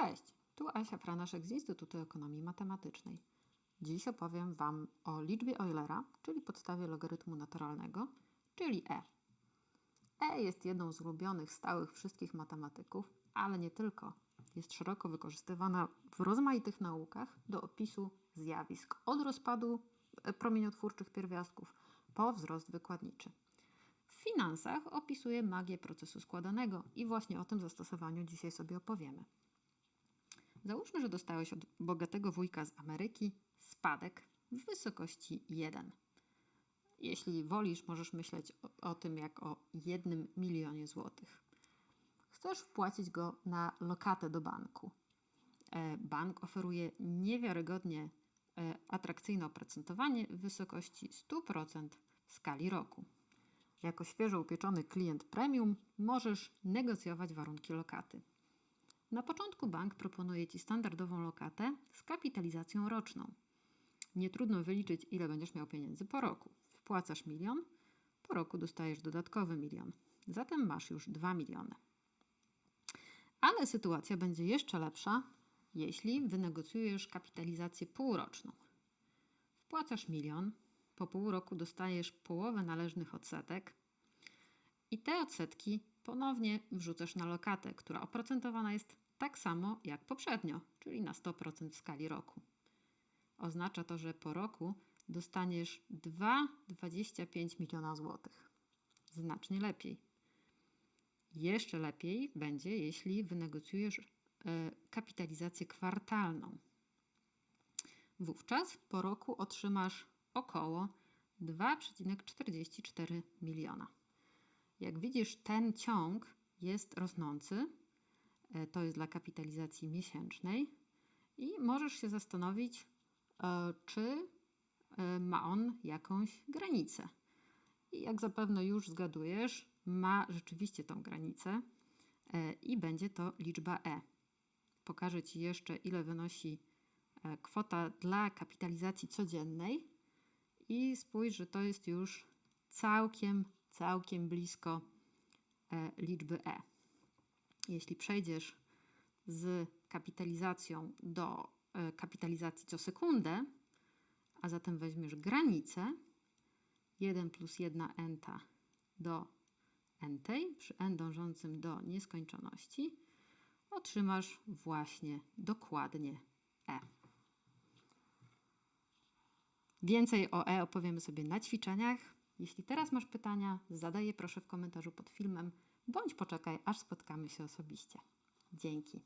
Cześć, tu Asia Franaszek z Instytutu Ekonomii Matematycznej. Dziś opowiem Wam o liczbie Eulera, czyli podstawie logarytmu naturalnego, czyli e. e jest jedną z ulubionych stałych wszystkich matematyków, ale nie tylko. Jest szeroko wykorzystywana w rozmaitych naukach do opisu zjawisk od rozpadu e, promieniotwórczych pierwiastków po wzrost wykładniczy. W finansach opisuje magię procesu składanego i właśnie o tym zastosowaniu dzisiaj sobie opowiemy. Załóżmy, że dostałeś od bogatego wujka z Ameryki spadek w wysokości 1. Jeśli wolisz, możesz myśleć o, o tym jak o jednym milionie złotych. Chcesz wpłacić go na lokatę do banku. E, Bank oferuje niewiarygodnie e, atrakcyjne oprocentowanie w wysokości 100% w skali roku. Jako świeżo upieczony klient premium możesz negocjować warunki lokaty. Na początku bank proponuje Ci standardową lokatę z kapitalizacją roczną. Nie trudno wyliczyć, ile będziesz miał pieniędzy po roku. Wpłacasz milion, po roku dostajesz dodatkowy milion. Zatem masz już 2 miliony. Ale sytuacja będzie jeszcze lepsza, jeśli wynegocjujesz kapitalizację półroczną. Wpłacasz milion, po pół roku dostajesz połowę należnych odsetek i te odsetki ponownie wrzucasz na lokatę, która oprocentowana jest tak samo jak poprzednio, czyli na 100% w skali roku. Oznacza to, że po roku dostaniesz 2,25 miliona złotych. Znacznie lepiej. Jeszcze lepiej będzie, jeśli wynegocjujesz e, kapitalizację kwartalną. Wówczas po roku otrzymasz około 2,44 miliona. Jak widzisz, ten ciąg jest rosnący. E, To jest dla kapitalizacji miesięcznej i możesz się zastanowić, e, czy e, ma on jakąś granicę. I jak zapewne już zgadujesz, ma rzeczywiście tą granicę i będzie to liczba e. Pokażę Ci jeszcze, ile wynosi kwota dla kapitalizacji codziennej i spójrz, że to jest już całkiem, całkiem blisko e, liczby e. Jeśli przejdziesz z kapitalizacją do e, kapitalizacji co sekundę, a zatem weźmiesz granicę 1 plus 1 enta do entej przy n dążącym do nieskończoności, otrzymasz właśnie dokładnie e. Więcej o E opowiemy sobie na ćwiczeniach. Jeśli teraz masz pytania, zadaj je proszę w komentarzu pod filmem, bądź poczekaj, aż spotkamy się osobiście. Dzięki.